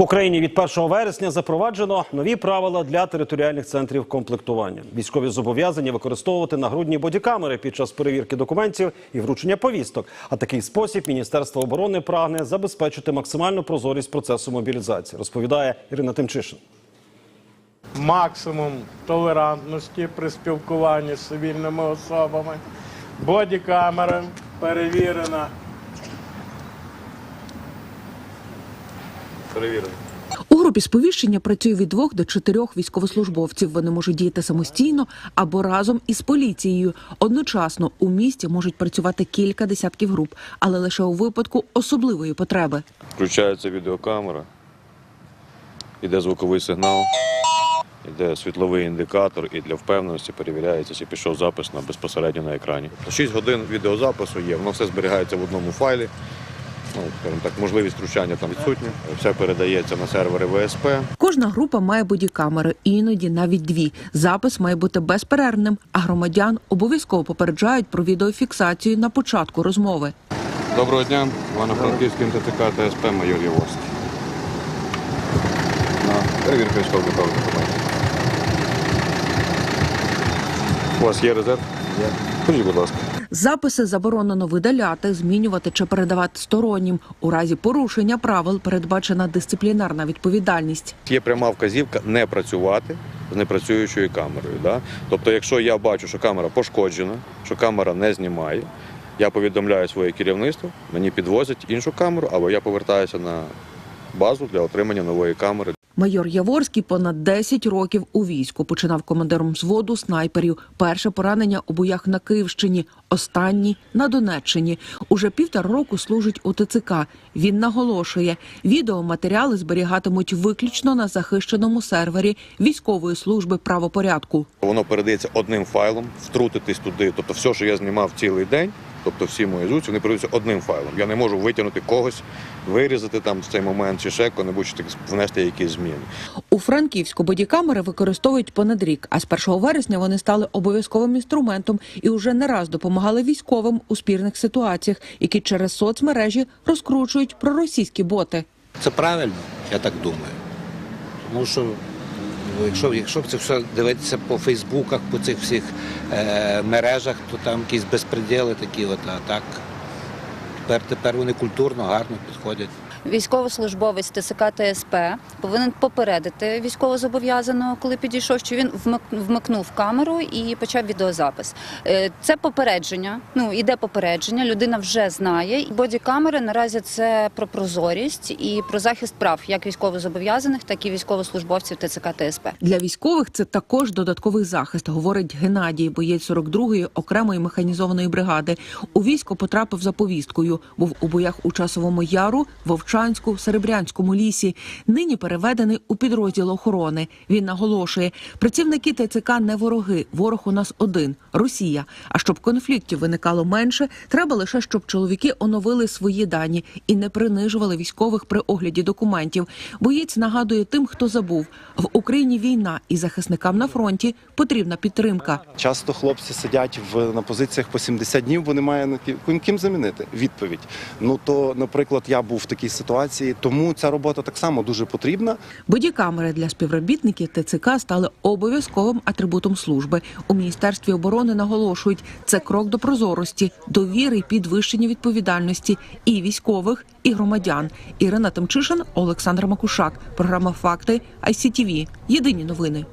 В Україні від 1 вересня запроваджено нові правила для територіальних центрів комплектування. Військові зобов'язані використовувати нагрудні бодікамери під час перевірки документів і вручення повісток. А такий спосіб Міністерство оборони прагне забезпечити максимальну прозорість процесу мобілізації. Розповідає Ірина Тимчишин. максимум толерантності при спілкуванні з цивільними особами. Бодікамера перевірена. Перевірена. У групі сповіщення працює від двох до чотирьох військовослужбовців. Вони можуть діяти самостійно або разом із поліцією. Одночасно у місті можуть працювати кілька десятків груп, але лише у випадку особливої потреби. Включається відеокамера, іде звуковий сигнал, іде світловий індикатор, і для впевненості перевіряється, чи пішов запис на безпосередньо на екрані. 6 годин відеозапису є, воно все зберігається в одному файлі. Ну, скажімо так, можливість втручання там відсутня. Все передається на сервери ВСП. Кожна група має бодікамери, іноді навіть дві. Запис має бути безперервним, а громадян обов'язково попереджають про відеофіксацію на початку розмови. Доброго дня, Івано-Франківський МТЦК ТСП майор Єворський. На перевірку військово-облікових документів. У вас є резерв? Є. Ходіть, будь ласка. Записи заборонено видаляти, змінювати чи передавати стороннім. У разі порушення правил передбачена дисциплінарна відповідальність. Є пряма вказівка не працювати з непрацюючою камерою. Да? Тобто, якщо я бачу, що камера пошкоджена, що камера не знімає, я повідомляю своє керівництво, мені підвозять іншу камеру, або я повертаюся на базу для отримання нової камери. Майор Яворський понад 10 років у війську починав командиром взводу снайперів. Перше поранення у боях на Київщині, останній на Донеччині. Уже півтора року служить у ТЦК. Він наголошує, відеоматеріали зберігатимуть виключно на захищеному сервері військової служби правопорядку. Воно передається одним файлом, втрутитись туди. Тобто, все, що я знімав цілий день, тобто всі мої зуці, вони передаються одним файлом. Я не можу витягнути когось, вирізати там в цей момент чи ще коли-небудь чи так внести якісь зміни. У Франківську бодікамери використовують понад рік, а з 1 вересня вони стали обов'язковим інструментом і уже не раз допомагали військовим у спірних ситуаціях, які через соцмережі розкручують проросійські боти. Це правильно, я так думаю. Тому що якщо, якщо це все дивитися по Фейсбуках, по цих всіх е, мережах, то там якісь безпреділи такі, от, а так тепер, тепер вони культурно, гарно підходять. Військовослужбовець ТСК ТСП повинен попередити військовозобов'язаного, коли підійшов, що він вмик- вмикнув камеру і почав відеозапис. Е, Це попередження. Ну іде попередження. Людина вже знає. Бодікамери наразі це про прозорість і про захист прав як військовозобов'язаних, так і військовослужбовців ТЦК ТСП. Для військових це також додатковий захист, говорить Геннадій, боєць 42-ї окремої механізованої бригади. У військо потрапив за повісткою. Був у боях у часовому яру, Вовчанську, Серебрянському лісі. Нині переведений у підрозділ охорони. Він наголошує, працівники ТЦК не вороги. Ворог у нас один Росія. А щоб конфліктів виникало менше, треба лише, щоб чоловіки оновили свої дані і не принижували військових при огляді документів. Боєць нагадує тим, хто забув в Україні війна і захисникам на фронті потрібна підтримка. Часто хлопці сидять в на позиціях по 70 днів, бо немає на ки- ким, ким замінити. Відповідь. Ну то, наприклад, я був в такій ситуації, тому ця робота так само дуже потрібна. Бодікамери для співробітників ТЦК стали обов'язковим атрибутом служби. У міністерстві оборони наголошують, це крок до прозорості, довіри і підвищення відповідальності і військових, і громадян. Ірина Тимчишин, Олександр Макушак. Програма Факти ICTV. Єдині новини.